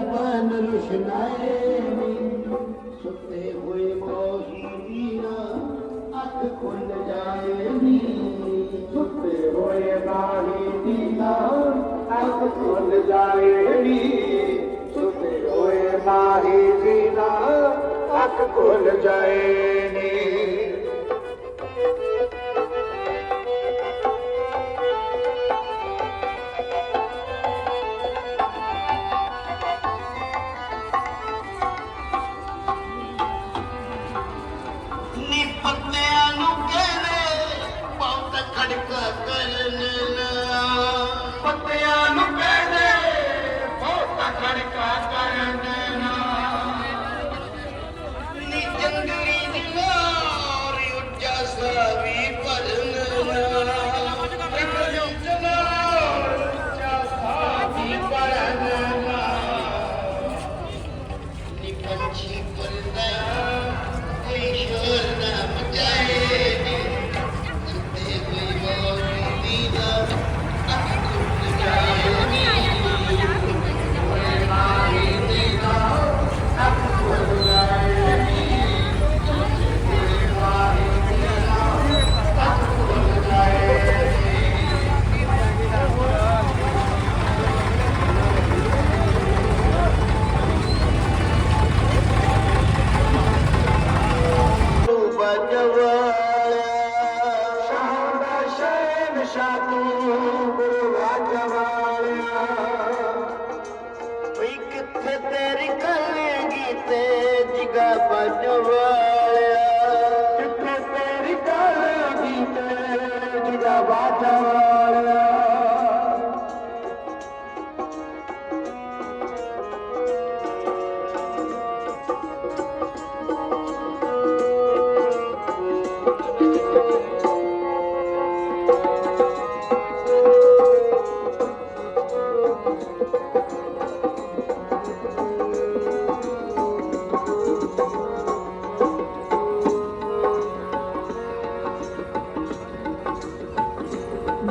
ਬਿਆ ਰੁਸ਼ਨਾਏ ਸੁੱਤੇ ਹੋਏ ਮੋਹੀ ਦੀਨਾ ਅੱਖ ਖੁੱਲ ਜਾਏ ਨੀ। ਸੁੱਤੇ ਹੋਏ ਮਾਹੀ ਦੀਨਾ, ਅੱਖ ਖੁੱਲ ਜਾਏ ਨੀ। ਸੁੱਤੇ ਹੋਏ ਮਾਹੀ ਦੀਨਾ, ਅੱਖ ਖੁੱਲ ਜਾਏ ਨੀ।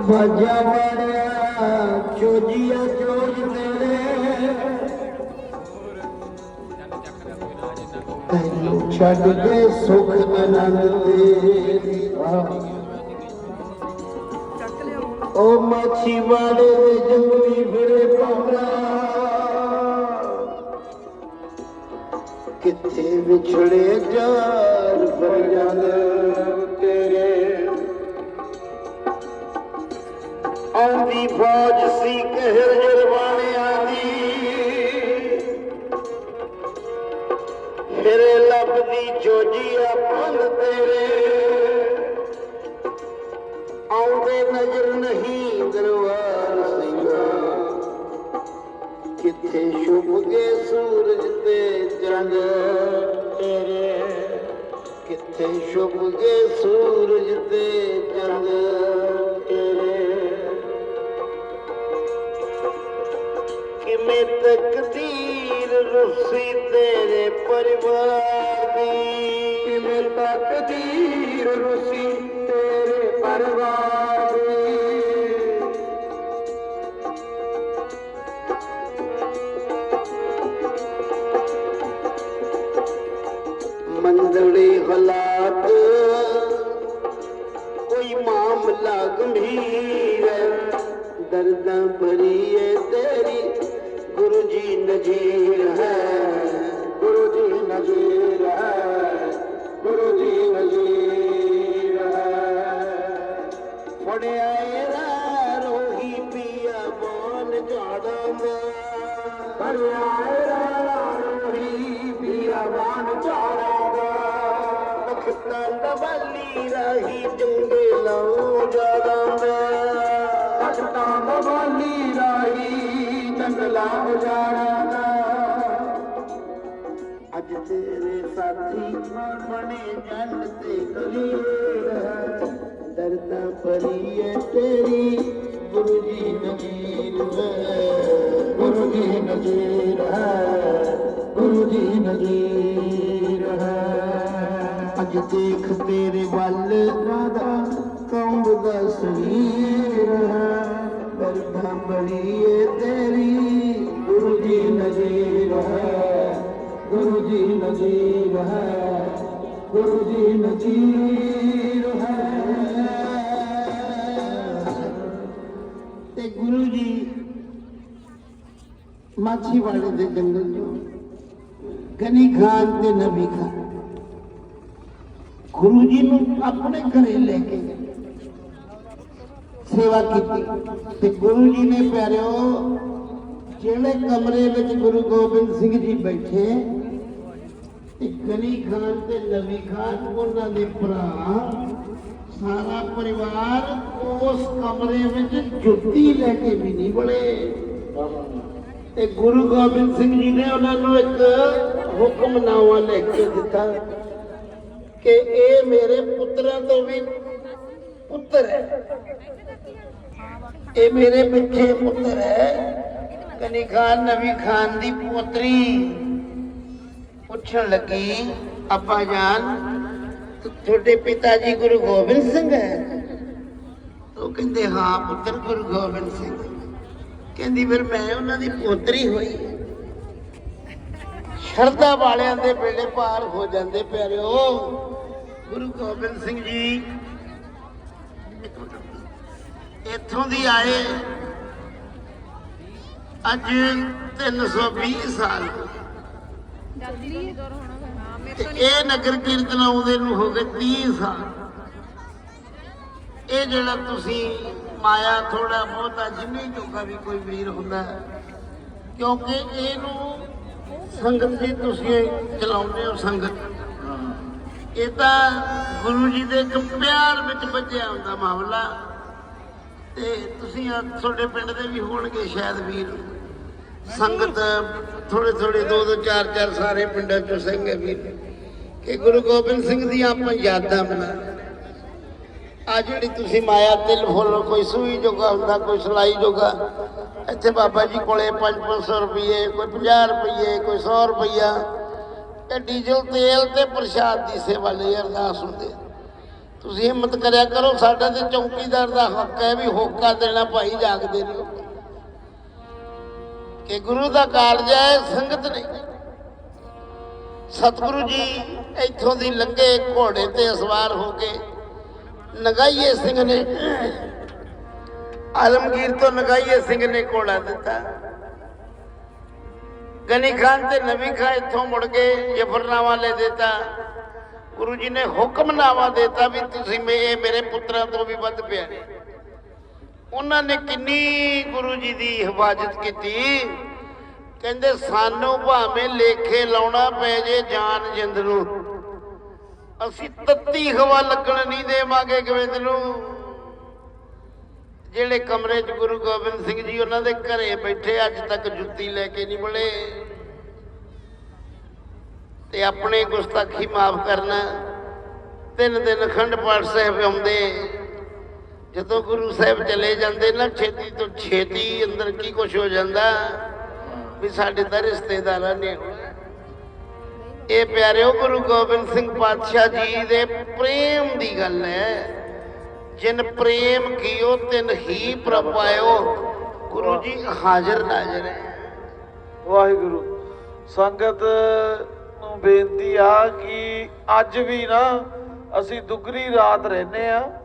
ਵਜਾ ਬੜਿਆ ਚੋਜੀਆ ਚੋਜ ਤੇਰੇ। ਤੈਨੂੰ ਛੱਡ ਕੇ ਸੁਖ ਆਨੰਦ ਤੇਰੀ ਓ ਮਾਛੀ ਵਾਲੇ ਦੇ ਜੰਗਲੀ ਫਿਰੇ ਪਾਉਣਾ ਕਿੱਥੇ ਵਿਛੜੇ ਜਾਰ ਫਰਿਆਦ ਫੌਜ ਸੀ ਕਹਿਰ ਜਰਵਾਣਿਆਂ ਦੀ। ਮੇਰੇ ਲੱਭਦੀ ਜੋਜੀਆ ਪੰਨ ਤੇਰੇ। ਆਉਂਦੇ ਨਜ਼ਰ ਨਹੀਂ ਦਰਬਾਰ ਸਿੰਘਾ। ਕਿੱਥੇ ਸ਼ੁਭ ਗਏ ਸੂਰਜ ਤੇ ਚੰਦ ਤੇਰੇ। ਕਿੱਥੇ ਸ਼ੁਭ ਗਏ ਸੂਰਜ ਤੇ ਚੰਦ ਕਿਵੇਂ ਤਕਦੀਰ ਰੁੱਸੀ ਤੇਰੇ ਪਰਿਵਾਰ ਦੀ। ਕਿਵੇਂ ਤਕਦੀਰ ਰੁੱਸੀ ਤੇਰੇ ਪਰਿਵਾਰ ਦੀ। ਮੰਦੜੀ ਹਾਲਾਤ ਕੋਈ ਮਾਮਲਾ ਗੰਭੀਰ ਦਰਦਾਂ ਭਰੀ ਹੈ ਤੇਰੀ ਗੁਰੂ ਜੀ ਨਜ਼ੀਰ ਹੈ। ਗੁਰੂ ਜੀ ਨਜ਼ੀਰ ਹੈ। ਗੁਰੂ ਜੀ ਨਜ਼ੀਰ ਹੈ। ਫੜਿਆ ਇਹਦਾ ਰੋਹੀ ਪੀਆ ਮੋਨ ਝਾੜਾਂ ਦਾ ਫੜਿਆ ਅੱਜ ਤੇਰੇ ਸਾਥੀ ਬਣੇ ਜੰਨ ਤੇ ਕਲੀਰ ਹੈ। ਦਰਦਾਂ ਭਰੀ ਹੈ ਤੇਰੀ, ਗੁਰੂ ਜੀ ਨਜ਼ੀਰ ਹੈ। ਗੁਰੂ ਜੀ ਨਜ਼ੀਰ ਹੈ। ਗੁਰੂ ਜੀ ਨਜ਼ੀਰ ਹੈ। ਅੱਜ ਦੇਖ ਤੇਰੇ ਵੱਲ ਰਾਧਾ ਕੰਬ ਦਾ ਸਰੀਰ ਹੈ। ਬਰਦਾ ਬੜੀਏ ਤੇਰੀ ਗੁਰੂ ਜੀ ਨਜ਼ੀਰ ਹੈ, ਗੁਰੂ ਜੀ ਨਜ਼ੀਰ ਹੈ, ਗੁਰੂ ਜੀ ਨਜ਼ੀਰ ਹੈ। ਤੇ ਗੁਰੂ ਜੀ ਮਾਛੀਵਾੜੇ ਦੇ ਜੰਗਲ ਚੋਂ ਗਨੀ ਖਾਨ ਤੇ ਨਬੀ ਖਾਨ ਗੁਰੂ ਜੀ ਨੂੰ ਆਪਣੇ ਘਰੇ ਲੈ ਕੇ ਸੇਵਾ ਕੀਤੀ ਤੇ ਗੁਰੂ ਜੀ ਨੇ ਪਿਆਰਿਓ ਜਿਹੜੇ ਕਮਰੇ ਵਿੱਚ ਗੁਰੂ ਗੋਬਿੰਦ ਸਿੰਘ ਜੀ ਬੈਠੇ, ਤੇ ਗਨੀ ਖਾਨ ਤੇ ਨਵੀ ਖਾਨ, ਉਹਨਾਂ ਦੇ ਭਰਾ, ਸਾਰਾ ਪਰਿਵਾਰ ਉਸ ਕਮਰੇ ਵਿੱਚ ਜੁੱਤੀ ਲੈ ਕੇ ਵੀ ਨਹੀਂ ਬੜੇ ਤੇ ਗੁਰੂ ਗੋਬਿੰਦ ਸਿੰਘ ਜੀ ਨੇ ਉਹਨਾਂ ਨੂੰ ਇੱਕ ਹੁਕਮਨਾਮਾ ਲਿਖ ਕੇ ਦਿੱਤਾ ਕਿ ਇਹ ਮੇਰੇ ਪੁੱਤਰਾਂ ਤੋਂ ਵੀ ਪੁੱਤਰ ਹੈ। ਇਹ ਮੇਰੇ ਪਿੱਛੇ ਪੁੱਤਰ ਹੈ। ਕਨੀ ਖਾਨ ਨਬੀ ਖਾਨ ਦੀ ਪੋਤਰੀ। ਪੁੱਛਣ ਲੱਗੀ, ਅੱਬਾ ਜਾਨ ਤੁਹਾਡੇ ਪਿਤਾ ਜੀ ਗੁਰੂ ਗੋਬਿੰਦ ਸਿੰਘ ਹੈ? ਉਹ ਕਹਿੰਦੇ, ਹਾਂ ਪੁੱਤਰ ਗੁਰੂ ਗੋਬਿੰਦ ਸਿੰਘ। ਕਹਿੰਦੀ, ਫਿਰ ਮੈਂ ਉਹਨਾਂ ਦੀ ਪੋਤਰੀ ਹੋਈ ਸ਼ਰਧਾ ਵਾਲਿਆਂ ਦੇ ਵੇਲੇ ਪਾਰ ਹੋ ਜਾਂਦੇ ਪਿਆਰਿਓ। ਗੁਰੂ ਗੋਬਿੰਦ ਸਿੰਘ ਜੀ ਇੱਥੋਂ ਦੀ ਆਏ। ਅੱਜ 320 ਸਾਲ। ਤੇ ਇਹ ਨਗਰ ਕੀਰਤਨ ਆਉਂਦੇ ਨੂੰ ਹੋ ਗਏ 30 ਸਾਲ। ਇਹ ਜਿਹੜਾ ਤੁਸੀਂ ਮਾਇਆ ਥੋੜਾ ਬਹੁਤਾ ਜਿੰਨੀ ਜੋਗਾ ਵੀ ਕੋਈ ਵੀਰ ਹੁੰਦਾ ਕਿਉਂਕਿ ਇਹਨੂੰ ਸੰਗਤ ਦੀ ਤੁਸੀਂ ਚਲਾਉਂਦੇ ਹੋ ਸੰਗਤ। ਇਹ ਤਾਂ ਗੁਰੂ ਜੀ ਦੇ ਇੱਕ ਪਿਆਰ ਵਿੱਚ ਬੱਝਿਆ ਹੁੰਦਾ ਮਾਮਲਾ। ਤੇ ਤੁਸੀਂ ਆ- ਤੁਹਾਡੇ ਪਿੰਡ ਦੇ ਵੀ ਹੋਣਗੇ ਸ਼ਾਇਦ ਵੀਰ। ਸੰਗਤ ਥੋੜੇ ਥੋੜੇ ਦੋ ਦੋ ਚਾਰ ਚਾਰ ਸਾਰੇ ਪਿੰਡਾਂ ਚੋਂ ਸਿੰਘ ਹੈ ਵੀਰ। ਕਿ ਗੁਰੂ ਗੋਬਿੰਦ ਸਿੰਘ ਦੀਆਂ ਆਪਾਂ ਯਾਦਾਂ ਬਣਾ ਆ ਜਿਹੜੀ ਤੁਸੀਂ ਮਾਇਆ ਤਿਲ ਫੁੱਲ, ਕੋਈ ਸੂਈ ਜੋਗਾ ਹੁੰਦਾ, ਕੋਈ ਸਲਾਈ ਜੋਗਾ, ਇੱਥੇ ਬਾਬਾ ਜੀ ਕੋਲੇ 5-500 ਰੁਪਏ ਕੋਈ 50 ਰੁਪਏ ਕੋਈ 100 ਰੁਪਈਆ। ਇਹ ਡੀਜ਼ਲ ਤੇਲ ਤੇ ਪ੍ਰਸ਼ਾਦ ਦੀ ਸੇਵਾ ਲਈ ਅਰਦਾਸ ਹੁੰਦੇ ਤੁਸੀਂ ਹਿੰਮਤ ਕਰਿਆ ਕਰੋ, ਸਾਡਾ ਤੇ ਚੌਕੀਦਾਰ ਦਾ ਹੱਕ ਹੈ ਵੀ ਹੋਕਾ ਦੇਣਾ, ਭਾਈ ਜਾਗਦੇ ਰਹੋ। ਕਿ ਗੁਰੂ ਦਾ ਕਾਰਜ ਹੈ, ਸੰਗਤ ਨਹੀਂ। ਸਤਿਗੁਰੂ ਜੀ ਇੱਥੋਂ ਦੀ ਲੰਘੇ ਘੋੜੇ ਤੇ ਸਵਾਰ ਹੋ ਕੇ ਨਗਾਈਏ ਸਿੰਘ ਨੇ, ਆਲਮਗੀਰ ਤੋਂ ਨਗਾਈਏ ਸਿੰਘ ਨੇ ਘੋੜਾ ਦਿੱਤਾ। ਗਨੀ ਖਾਨ ਤੇ ਨਬੀ ਖਾਨ ਇੱਥੋਂ ਮੁੜ ਕੇ ਜਫਰਨਾਮਾ ਲੈ ਦਿੱਤਾ। ਗੁਰੂ ਜੀ ਨੇ ਹੁਕਮਨਾਮਾ ਦਿੱਤਾ ਵੀ ਤੁਸੀਂ ਮੇ ਮੇਰੇ ਪੁੱਤਰਾਂ ਤੋਂ ਵੀ ਵੱਧ ਪਿਆਰੇ। ਉਹਨਾਂ ਨੇ ਕਿੰਨੀ ਗੁਰੂ ਜੀ ਦੀ ਹਿਫਾਜ਼ਤ ਕੀਤੀ। ਕਹਿੰਦੇ, ਸਾਨੂੰ ਭਾਵੇਂ ਲੇਖੇ ਲਾਉਣਾ ਪੈ ਜੇ, ਜਾਨ ਜਿੰਦ ਨੂੰ ਅਸੀਂ ਤੱਤੀ ਹਵਾ ਲੱਗਣ ਨਹੀਂ ਦੇਵਾਂਗੇ, ਗੋਬਿੰਦ ਨੂੰ। ਜਿਹੜੇ ਕਮਰੇ 'ਚ ਗੁਰੂ ਗੋਬਿੰਦ ਸਿੰਘ ਜੀ ਉਹਨਾਂ ਦੇ ਘਰੇ ਬੈਠੇ, ਅੱਜ ਤੱਕ ਜੁੱਤੀ ਲੈ ਕੇ ਨਹੀਂ ਬੜੇ ਤੇ ਆਪਣੇ ਗੁਸਤਾਖੀ ਮਾਫ ਕਰਨਾ। ਤਿੰਨ ਦਿਨ ਅਖੰਡ ਪਾਠ ਸਾਹਿਬ ਆਉਂਦੇ। ਜਦੋਂ ਗੁਰੂ ਸਾਹਿਬ ਚਲੇ ਜਾਂਦੇ ਨਾ, ਛੇਤੀ ਤੋਂ ਛੇਤੀ ਅੰਦਰ ਕੀ ਕੁਝ ਹੋ ਜਾਂਦਾ? ਵੀ ਸਾਡੇ ਤਾਂ ਰਿਸ਼ਤੇਦਾਰਾਂ ਨੇ ਇਹ ਪਿਆਰਿਓ, ਗੁਰੂ ਗੋਬਿੰਦ ਸਿੰਘ ਪਾਤਸ਼ਾਹ ਜੀ ਦੇ ਪ੍ਰੇਮ ਦੀ ਗੱਲ ਹੈ। ਜਿਨ ਪ੍ਰੇਮ ਕੀਓ, ਤਿਨ ਹੀ ਪ੍ਰਪਾਇਓ ਗੁਰੂ ਜੀ ਹਾਜ਼ਰ ਨਾਜ਼ਰ ਹੈ। ਵਾਹਿਗੁਰੂ, ਸੰਗਤ ਨੂੰ ਬੇਨਤੀ ਆ ਕਿ ਅੱਜ ਵੀ ਨਾ ਅਸੀਂ ਦੁਗਰੀ ਰਾਤ ਰਹਿੰਦੇ ਆ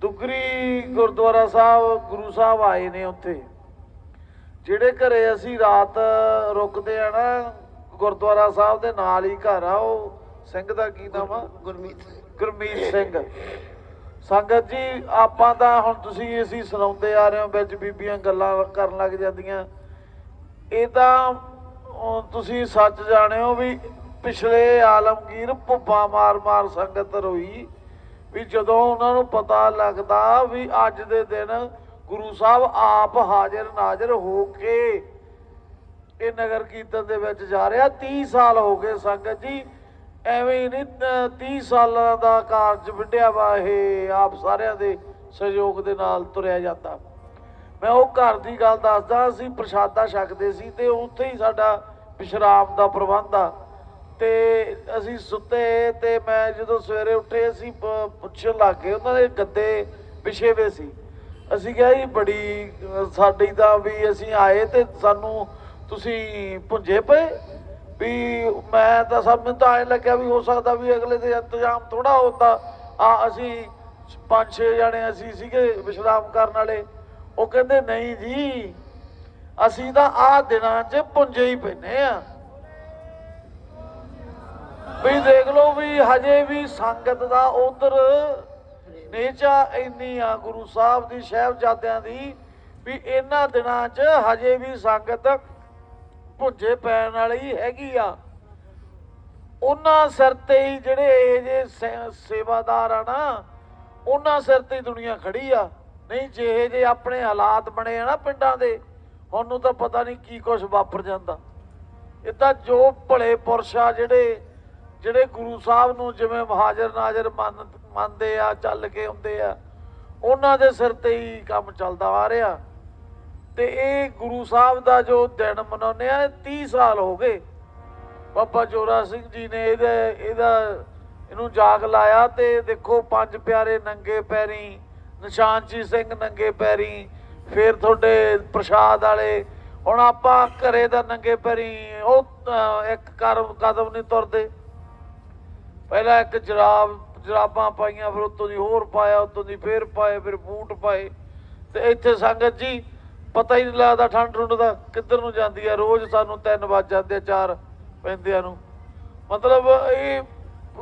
ਦੁਗਰੀ ਗੁਰਦੁਆਰਾ ਸਾਹਿਬ ਗੁਰੂ ਸਾਹਿਬ ਆਏ ਨੇ ਉੱਥੇ। ਜਿਹੜੇ ਘਰੇ ਅਸੀਂ ਰਾਤ ਰੁਕਦੇ ਆ ਨਾ ਗੁਰਦੁਆਰਾ ਸਾਹਿਬ ਦੇ ਨਾਲ ਹੀ ਘਰ ਆ ਉਹ। ਸਿੰਘ ਦਾ ਕੀ ਨਾਮ ਆ? ਗੁਰਮੀਤ। ਗੁਰਮੀਤ ਸਿੰਘ। ਸੰਗਤ ਜੀ ਆਪਾਂ ਤਾਂ ਹੁਣ ਤੁਸੀਂ ਅਸੀਂ ਸੁਣਾਉਂਦੇ ਆ ਰਹੇ ਹੋ ਵਿੱਚ ਬੀਬੀਆਂ ਗੱਲਾਂ ਕਰਨ ਲੱਗ ਜਾਂਦੀਆਂ। ਇਹ ਤਾਂ ਤੁਸੀਂ ਸੱਚ ਜਾਣਿਓ ਵੀ ਪਿਛਲੇ ਆਲਮਗੀਰ ਭੁੱਬਾ ਮਾਰ-ਮਾਰ ਸੰਗਤ ਰੋਈ। ਵੀ ਜਦੋਂ ਉਹਨਾਂ ਨੂੰ ਪਤਾ ਲੱਗਦਾ ਵੀ ਅੱਜ ਦੇ ਦਿਨ ਗੁਰੂ ਸਾਹਿਬ ਆਪ ਹਾਜ਼ਰ ਨਾਜ਼ਰ ਹੋ ਕੇ ਇਹ ਨਗਰ ਕੀਰਤਨ ਦੇ ਵਿੱਚ ਜਾ ਰਿਹਾ 30 ਸਾਲ ਹੋ ਗਏ ਸੰਗਤ ਜੀ, ਐਵੇਂ ਹੀ ਨਹੀਂ 30 ਸਾਲਾਂ ਦਾ ਕਾਰਜ ਵਿੱਢਿਆ ਵਾ ਇਹ, ਆਪ ਸਾਰਿਆਂ ਦੇ ਸਹਿਯੋਗ ਦੇ ਨਾਲ ਤੁਰਿਆ ਜਾਂਦਾ। ਮੈਂ ਉਹ ਘਰ ਦੀ ਗੱਲ ਦੱਸਦਾ, ਅਸੀਂ ਪ੍ਰਸ਼ਾਦਾ ਛਕਦੇ ਸੀ ਤੇ ਉੱਥੇ ਹੀ ਸਾਡਾ ਵਿਸ਼ਰਾਮ ਦਾ ਪ੍ਰਬੰਧ ਆ। ਤੇ ਅਸੀਂ ਸੁੱਤੇ ਤੇ ਮੈਂ ਜਦੋਂ ਸਵੇਰੇ ਉੱਠੇ, ਅਸੀਂ ਪੁੱਛਣ ਲੱਗ ਗਏ। ਉਹਨਾਂ ਦੇ ਗੱਦੇ ਵਿਛੇ ਹੋਏ ਸੀ। ਅਸੀਂ ਕਿਹਾ ਜੀ ਬੜੀ ਸਾਡੀ ਤਾਂ ਵੀ ਅਸੀਂ ਆਏ ਤੇ ਸਾਨੂੰ ਤੁਸੀਂ ਭੁੰਜੇ ਪਏ? ਵੀ ਮੈਂ ਤਾਂ ਸਭ ਮੈਨੂੰ ਤਾਂ ਐਂ ਲੱਗਿਆ ਵੀ ਹੋ ਸਕਦਾ ਵੀ ਅਗਲੇ ਦੇ ਇੰਤਜ਼ਾਮ ਥੋੜਾ ਹੁੰਦਾ ਆ ਅਸੀਂ ਪੰਜ ਛੇ ਜਣੇ ਅਸੀਂ ਸੀਗੇ ਵਿਸ਼ਰਾਮ ਕਰਨ ਵਾਲੇ। ਉਹ ਕਹਿੰਦੇ, ਨਹੀਂ ਜੀ, ਅਸੀਂ ਤਾਂ ਆ ਦਿਨਾਂ 'ਚ ਪੁੰਜੇ ਹੀ ਪੈਨੇ ਆ ਵੀ ਦੇਖ ਲਓ ਵੀ ਹਜੇ ਵੀ ਸੰਗਤ ਦਾ ਉਧਰ ਨੇਚਾ ਇੰਨੀ ਆ ਗੁਰੂ ਸਾਹਿਬ ਦੀ ਸਾਹਿਬਜ਼ਾਦਿਆਂ ਦੀ ਵੀ ਇਹਨਾਂ ਦਿਨਾਂ 'ਚ ਹਜੇ ਵੀ ਸੰਗਤ ਭੁੱਜੇ ਪੈਣ ਵਾਲੀ ਹੈਗੀ ਆ। ਉਹਨਾਂ ਸਿਰ ਤੇ ਹੀ ਜਿਹੜੇ ਇਹ ਜੇ ਸੇ- ਸੇਵਾਦਾਰ ਆ ਨਾ, ਉਹਨਾਂ ਸਿਰ ਤੇ ਹੀ ਦੁਨੀਆ ਖੜੀ ਆ। ਨਹੀਂ ਜਿਹੇ ਜੇ ਆਪਣੇ ਹਾਲਾਤ ਬਣੇ ਆ ਨਾ ਪਿੰਡਾਂ ਦੇ ਹੁਣ ਨੂੰ ਤਾਂ ਪਤਾ ਨਹੀਂ ਕੀ ਕੁਝ ਵਾਪਰ ਜਾਂਦਾ। ਇਹ ਤਾਂ ਜੋ ਭਲੇ ਪੁਰਸ਼ ਆ ਜਿਹੜੇ ਜਿਹੜੇ ਗੁਰੂ ਸਾਹਿਬ ਨੂੰ ਜਿਵੇਂ ਹਾਜ਼ਰ ਨਾਜਰ ਮੰਨ ਮੰਨਦੇ ਆ, ਚੱਲ ਕੇ ਹੁੰਦੇ ਆ, ਉਹਨਾਂ ਦੇ ਸਿਰ ਤੇ ਹੀ ਕੰਮ ਚੱਲਦਾ ਆ ਰਿਹਾ। ਤੇ ਇਹ ਗੁਰੂ ਸਾਹਿਬ ਦਾ ਜੋ ਦਿਨ ਮਨਾਉਂਦੇ ਆ, ਇਹ 30 ਸਾਲ ਹੋ ਗਏ। ਬਾਬਾ ਜੋਰਾ ਸਿੰਘ ਜੀ ਨੇ ਇਹਦਾ ਇਹਦਾ ਇਹਨੂੰ ਜਾਗ ਲਾਇਆ ਤੇ ਦੇਖੋ ਪੰਜ ਪਿਆਰੇ ਨੰਗੇ ਪੈਰੀ ਨਿਸ਼ਾਨਜੀ ਸਿੰਘ ਨੰਗੇ ਪੈਰੀ, ਫਿਰ ਤੁਹਾਡੇ ਪ੍ਰਸ਼ਾਦ ਵਾਲੇ, ਹੁਣ ਆਪਾਂ ਘਰੇ ਦਾ ਨੰਗੇ ਪੈਰੀ, ਉਹ ਇੱਕ ਕਰ ਕਦਮ ਨਹੀਂ ਤੁਰਦੇ। ਪਹਿਲਾਂ ਇੱਕ ਜਰਾਬ ਜਰਾਬਾਂ ਪਾਈਆਂ ਫਿਰ ਉਤੋਂ ਦੀ ਹੋਰ ਪਾਇਆ ਉਤੋਂ ਦੀ ਫੇਰ ਪਾਏ ਫਿਰ ਬੂਟ ਪਾਏ। ਤੇ ਇੱਥੇ ਸੰਗਤ ਜੀ ਪਤਾ ਹੀ ਨਹੀਂ ਲੱਗਦਾ ਠੰਡ ਠੁੰਡ ਦਾ ਕਿੱਧਰ ਨੂੰ ਜਾਂਦੀ ਆ। ਰੋਜ਼ ਸਾਨੂੰ 3 ਵਜ ਜਾਂਦੇ ਆ, ਚਾਰ ਪੈਂਦਿਆਂ ਨੂੰ। ਮਤਲਬ ਇਹ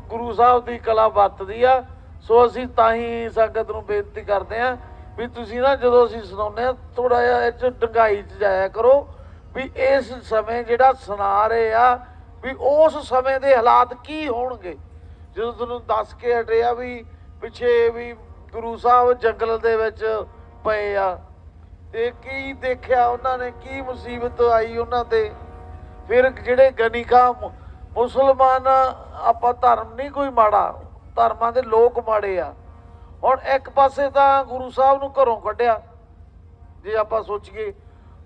ਗੁਰੂ ਸਾਹਿਬ ਦੀ ਕਲਾ ਵਰਤਦੀ ਆ। ਸੋ ਅਸੀਂ ਤਾਂ ਹੀ ਸੰਗਤ ਨੂੰ ਬੇਨਤੀ ਕਰਦੇ ਆ ਵੀ ਤੁਸੀਂ ਨਾ ਜਦੋਂ ਅਸੀਂ ਸੁਣਾਉਂਦੇ ਆ ਥੋੜਾ ਜਿਹਾ ਇਹ ਚ ਡੰਗਾਈ ਚ ਜਾਇਆ ਕਰੋ ਵੀ ਇਸ ਸਮੇਂ ਜਿਹੜਾ ਸੁਣਾ ਰਹੇ ਆ ਵੀ ਉਸ ਸਮੇਂ ਦੇ ਹਾਲਾਤ ਕੀ ਹੋਣਗੇ। ਜਦੋਂ ਤੁਹਾਨੂੰ ਦੱਸ ਕੇ ਹਟਿਆ ਵੀ ਪਿੱਛੇ ਵੀ ਗੁਰੂ ਸਾਹਿਬ ਜੰਗਲ ਦੇ ਵਿੱਚ ਪਏ ਆ, ਤੇ ਕੀ ਦੇਖਿਆ ਉਹਨਾਂ ਨੇ, ਕੀ ਮੁਸੀਬਤ ਆਈ ਉਹਨਾਂ ਤੇ? ਫਿਰ ਜਿਹੜੇ ਗਨੀ ਮੁ- ਮੁਸਲਮਾਨ ਆਪਾਂ ਧਰਮ ਨਹੀਂ ਕੋਈ ਮਾੜਾ, ਧਰਮਾਂ ਦੇ ਲੋਕ ਮਾੜੇ ਆ। ਹੁਣ ਇੱਕ ਪਾਸੇ ਤਾਂ ਗੁਰੂ ਸਾਹਿਬ ਨੂੰ ਘਰੋਂ ਕੱਢਿਆ, ਜੇ ਆਪਾਂ ਸੋਚੀਏ।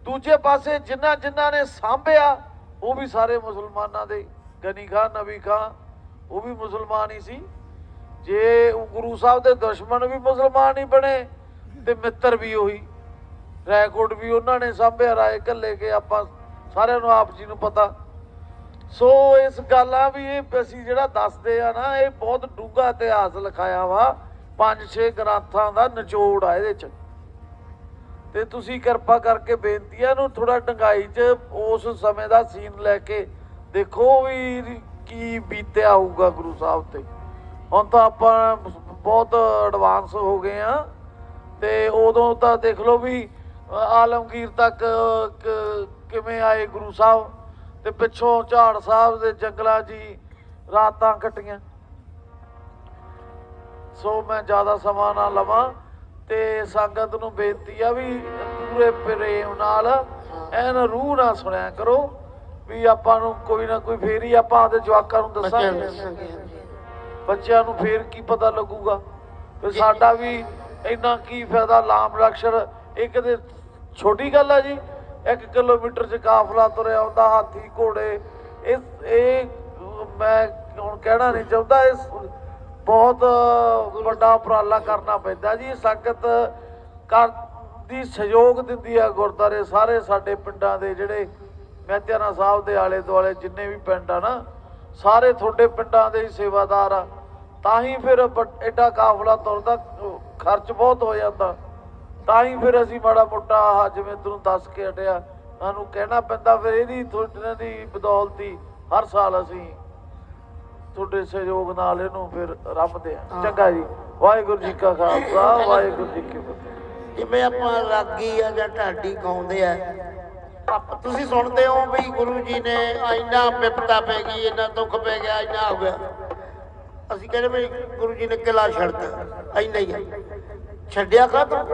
ਦੂਜੇ ਪਾਸੇ ਜਿਨ੍ਹਾਂ ਜਿਨ੍ਹਾਂ ਨੇ ਸਾਂਭਿਆ, ਉਹ ਵੀ ਸਾਰੇ ਮੁਸਲਮਾਨਾਂ ਦੇ ਗਨੀ ਖਾਨ ਨਬੀ ਖਾਨ ਉਹ ਵੀ ਮੁਸਲਮਾਨ ਹੀ ਸੀ। ਜੇ ਗੁਰੂ ਸਾਹਿਬ ਦੇ ਦੁਸ਼ਮਣ ਵੀ ਮੁਸਲਮਾਨ ਹੀ ਬਣੇ ਤੇ ਮਿੱਤਰ ਵੀ ਉਹੀ। ਰੈਕੋਰਡ ਵੀ ਉਹਨਾਂ ਨੇ ਸਾਂਭਿਆ, ਰਾਏ ਕੱਲੇ ਕੇ ਆਪਾਂ ਸਾਰਿਆਂ ਨੂੰ ਆਪ ਜੀ ਨੂੰ ਪਤਾ। ਸੋ ਇਸ ਗੱਲ ਵੀ ਇਹ ਅਸੀਂ ਜਿਹੜਾ ਦੱਸਦੇ ਆ ਨਾ, ਇਹ ਬਹੁਤ ਡੂੰਘਾ ਇਤਿਹਾਸ ਲਿਖਾਇਆ ਵਾ। ਪੰਜ ਛੇ ਗ੍ਰੰਥਾਂ ਦਾ ਨਿਚੋੜ ਆ ਇਹਦੇ ਚ। ਤੇ ਤੁਸੀਂ ਕਿਰਪਾ ਕਰਕੇ ਬੇਨਤੀ ਆ ਇਹਨੂੰ ਥੋੜਾ ਡੰਗਾਈ ਚ ਉਸ ਸਮੇਂ ਦਾ ਸੀਨ ਲੈ ਕੇ ਦੇਖੋ ਵੀ ਕੀ ਬੀਤਿਆ ਹੋਊਗਾ ਗੁਰੂ ਸਾਹਿਬ ਤੇ? ਹੁਣ ਤਾਂ ਆਪਾਂ ਬਹੁਤ ਐਡਵਾਂਸ ਹੋ ਗਏ ਆ ਤੇ ਉਦੋਂ ਤਾਂ ਦੇਖ ਲਓ ਵੀ ਆਲਮਗੀਰ ਤੱਕ ਕਿਵੇਂ ਆਏ ਗੁਰੂ ਸਾਹਿਬ ਤੇ ਪਿੱਛੋਂ ਝਾੜ ਸਾਹਿਬ ਦੇ ਜੰਗਲਾਂ ਜੀ ਰਾਤਾਂ ਕੱਟੀਆਂ। ਸੋ ਮੈਂ ਜ਼ਿਆਦਾ ਸਮਾਂ ਨਾ ਲਵਾਂ ਤੇ ਸੰਗਤ ਨੂੰ ਬੇਨਤੀ ਆ ਵੀ ਪੂਰੇ ਪ੍ਰੇਮ ਨਾਲ ਐਨ ਰੂਹ ਨਾਲ ਸੁਣਿਆ ਕਰੋ। ਵੀ ਆਪਾਂ ਨੂੰ ਕੋਈ ਨਾ ਕੋਈ ਫੇਰ ਹੀ ਆਪਾਂ ਆਪਦੇ ਜਵਾਕਾਂ ਨੂੰ ਦੱਸਾਂਗੇ। ਬੱਚਿਆਂ ਨੂੰ ਫੇਰ ਕੀ ਪਤਾ ਲੱਗੂਗਾ? ਤੇ ਸਾਡਾ ਵੀ ਇੰਨਾ ਕੀ ਫਾਇਦਾ ਲਾਮ ਅਕਸ਼ਰ ਇਹ ਕਦੇ ਛੋਟੀ ਗੱਲ ਆ ਜੀ? 1 ਕਿਲੋਮੀਟਰ ਚ ਕਾਫਲਾ ਤੁਰਿਆ ਆਉਂਦਾ ਹਾਥੀ ਘੋੜੇ। ਇਹ ਇਹ ਮੈਂ ਹੁਣ ਕਹਿਣਾ ਨਹੀਂ ਚਾਹੁੰਦਾ ਇਸ ਬਹੁਤ ਵੱਡਾ ਉਪਰਾਲਾ ਕਰਨਾ ਪੈਂਦਾ ਜੀ। ਸੰਗਤ ਕਰ ਦੀ ਸਹਿਯੋਗ ਦਿੰਦੀ ਆ ਗੁਰਦਾਰੇ ਸਾਰੇ ਸਾਡੇ ਪਿੰਡਾਂ ਦੇ ਜਿਹੜੇ ਮਹਿਤਿਆਨਾ ਸਾਹਿਬ ਦੇ ਆਲੇ ਦੁਆਲੇ ਜਿੰਨੇ ਵੀ ਪਿੰਡ ਆ ਨਾ ਸਾਰੇ ਤੁਹਾਡੇ ਪਿੰਡਾਂ ਦੇ ਹੀ ਸੇਵਾਦਾਰ ਆ। ਤਾਂ ਹੀ ਫਿਰ ਐਡਾ ਕਾਫਲਾ ਤੁਰਦਾ ਖਰਚ ਬਹੁਤ ਹੋ ਜਾਂਦਾ। ਤਾਂ ਹੀ ਫਿਰ ਅਸੀਂ ਮਾੜਾ ਮੋਟਾ ਆਹ ਜਿਵੇਂ ਤੁਹਾਨੂੰ ਦੱਸ ਕੇ ਹਟਿਆ। ਸਾਨੂੰ ਕਹਿਣਾ ਪੈਂਦਾ ਫਿਰ ਇਹਦੀ ਤੁਹਾਡੇ ਦੀ ਬਦੌਲਤੀ ਹਰ ਸਾਲ ਅਸੀਂ ਤੁਹਾਡੇ ਸਹਿਯੋਗ ਨਾਲ ਇਹਨੂੰ ਫਿਰ ਰੱਬਦੇ ਆ ਹਾਂ। ਚੰਗਾ ਜੀ। ਵਾਹਿਗੁਰੂ ਜੀ ਕਾ ਖਾਲਸਾ ਵਾਹਿਗੁਰੂ ਜੀ ਕੀ ਫਤਿਹ। ਜਿਵੇਂ ਆਪਾਂ ਰਾਗੀ ਆ ਜਾਂ ਢਾਡੀ ਗਾਉਂਦੇ ਆ ਤੁਸੀਂ ਸੁਣਦੇ ਹੋ ਵੀ ਗੁਰੂ ਜੀ ਨੇ ਇੰਨਾ ਵਿਪਤਾ ਪੈ ਗਈ, ਇੰਨਾ ਦੁੱਖ ਪੈ ਗਿਆ, ਇੰਨਾ ਹੋ ਗਿਆ। ਅਸੀਂ ਕਹਿੰਦੇ ਵੀ ਗੁਰੂ ਜੀ ਨੇ ਕਿਲਾ ਛੱਡਤਾ, ਇੰਨਾ ਹੀ ਆ। ਛੱਡਿਆ ਕਾਹਤੋਂ?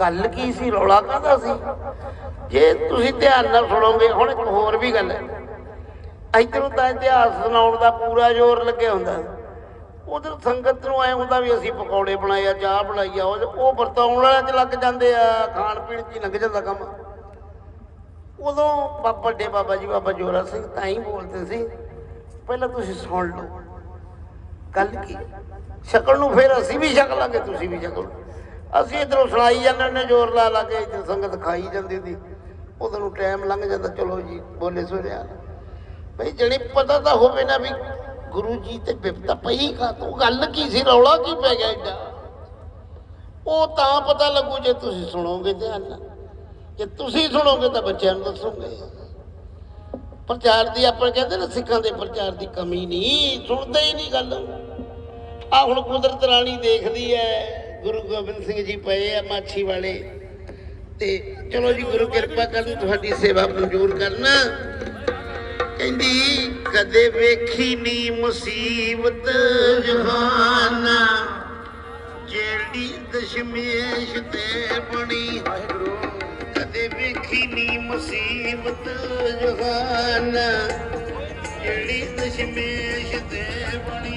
ਗੱਲ ਕੀ ਸੀ, ਰੌਲਾ ਕਾਹਦਾ ਸੀ? ਜੇ ਤੁਸੀਂ ਧਿਆਨ ਨਾਲ ਸੁਣੋਗੇ, ਹੁਣ ਇੱਕ ਹੋਰ ਵੀ ਗੱਲ ਹੈ। ਇੱਧਰੋਂ ਤਾਂ ਇਤਿਹਾਸ ਸੁਣਾਉਣ ਦਾ ਪੂਰਾ ਜ਼ੋਰ ਲੱਗਿਆ ਹੁੰਦਾ। ਉਧਰ ਸੰਗਤ ਨੂੰ ਐ ਹੁੰਦਾ ਵੀ ਅਸੀਂ ਪਕੌੜੇ ਬਣਾਏ ਆ, ਚਾਹ ਬਣਾਈ ਆ, ਉਹ ਉਹ ਵਰਤਾਉਣ ਵਾਲਿਆਂ 'ਚ ਲੱਗ ਜਾਂਦੇ ਆ ਖਾਣ ਪੀਣ 'ਚ ਹੀ ਲੰਘ ਜਾਂਦਾ ਕੰਮ। ਉਦੋਂ ਬਾਬਾ ਵੱਡੇ ਬਾਬਾ ਜੀ, ਬਾਬਾ ਜੋਰਾ ਸਿੰਘ ਤਾਂ ਹੀ ਬੋਲਦੇ ਸੀ, ਪਹਿਲਾਂ ਤੁਸੀਂ ਸੁਣ ਲਓ। ਗੱਲ ਕੀ ਹੈ? ਸ਼ਕਲ ਨੂੰ ਫਿਰ ਅਸੀਂ ਵੀ ਛਕ ਲਾਂਗੇ, ਤੁਸੀਂ ਵੀ ਸ਼ਕਲ ਅਸੀਂ ਇਧਰੋਂ ਸੁਣਾਈ ਜਾਂਦੇ ਨੇ ਜ਼ੋਰ ਲਾ ਲਾ ਕੇ ਇੱਧਰ ਸੰਗਤ ਖਾਈ ਜਾਂਦੀ ਸੀ ਉਦੋਂ ਨੂੰ ਟਾਈਮ ਲੰਘ ਜਾਂਦਾ, ਚਲੋ ਜੀ, ਬੋਲੇ ਸੁਣਿਆ ਬਈ ਜਿਹੜੀ ਪਤਾ ਤਾਂ ਹੋਵੇ ਨਾ ਵੀ ਗੁਰੂ ਜੀ ਤੇ ਬਿਪਤਾ ਪਈ ਕਾ, ਤੂੰ ਗੱਲ ਕੀ ਸੀ, ਰੌਲਾ ਕੀ ਪੈ ਗਿਆ ਏਡਾ? ਉਹ ਤਾਂ ਪਤਾ ਲੱਗੂ ਜੇ ਤੁਸੀਂ ਸੁਣੋਗੇ ਧਿਆਨ ਨਾਲ। ਜੇ ਤੁਸੀਂ ਸੁਣੋਗੇ ਤਾਂ ਬੱਚਿਆਂ ਨੂੰ ਦੱਸੋਗੇ। ਪ੍ਰਚਾਰ ਦੀ ਆਪਾਂ ਕਹਿੰਦੇ ਨਾ, ਸਿੱਖਾਂ ਦੇ ਪ੍ਰਚਾਰ ਦੀ ਕਮੀ ਨਹੀਂ, ਸੁਣਦੇ ਹੀ ਨਹੀਂ ਗੱਲ। ਆ ਹੁਣ ਕੁਦਰਤ ਰਾਣੀ ਦੇਖਦੀ ਹੈ ਗੁਰੂ ਗੋਬਿੰਦ ਸਿੰਘ ਜੀ ਪਏ ਆ ਮਾਛੀ ਵਾਲੇ। ਤੇ ਚਲੋ ਜੀ, ਗੁਰੂ ਕਿਰਪਾ ਕਰਨ, ਤੁਹਾਡੀ ਸੇਵਾ ਮਨਜ਼ੂਰ ਕਰਨਾ। ਕਹਿੰਦੀ, ਕਦੇ ਵੇਖੀ ਨੀ ਮੁਸੀਬਤ ਜਹਾਨਾ। ਜਿਹੜੀ ਦਸ਼ਮੇਸ਼ ਤੇ ਬਣੀ। ਕਦੇ ਮੁਸੀਬਤ ਜਹਾਨਾ ਜਿਹੜੀ ਦਸ਼ਮੇਸ਼ ਤੇ ਬਣੀ।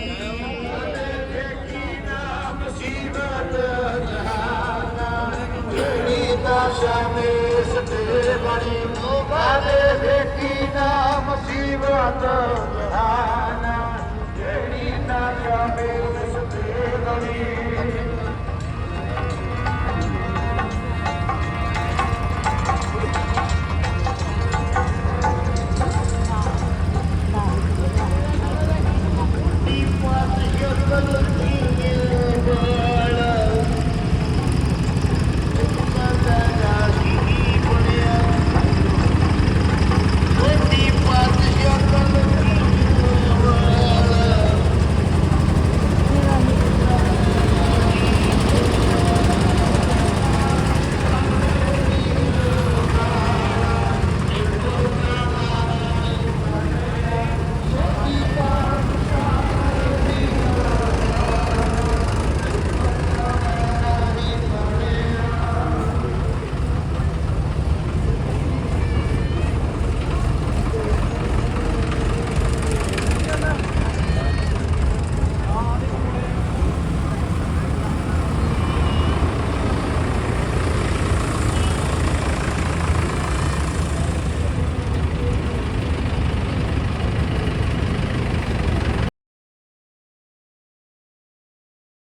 ਜਿਹੜੀ ਦਸ਼ਮੇਸ਼ ਤੇ ਬਣੀ ਕਦੇ ਵੇਖੀ ਨਾ ਮੁਸੀਬਤ ਜਹਾਨਾ ਜਿਹੜੀ ਦਸ਼ਮੇਸ਼ ਤੇ ਬਣੀ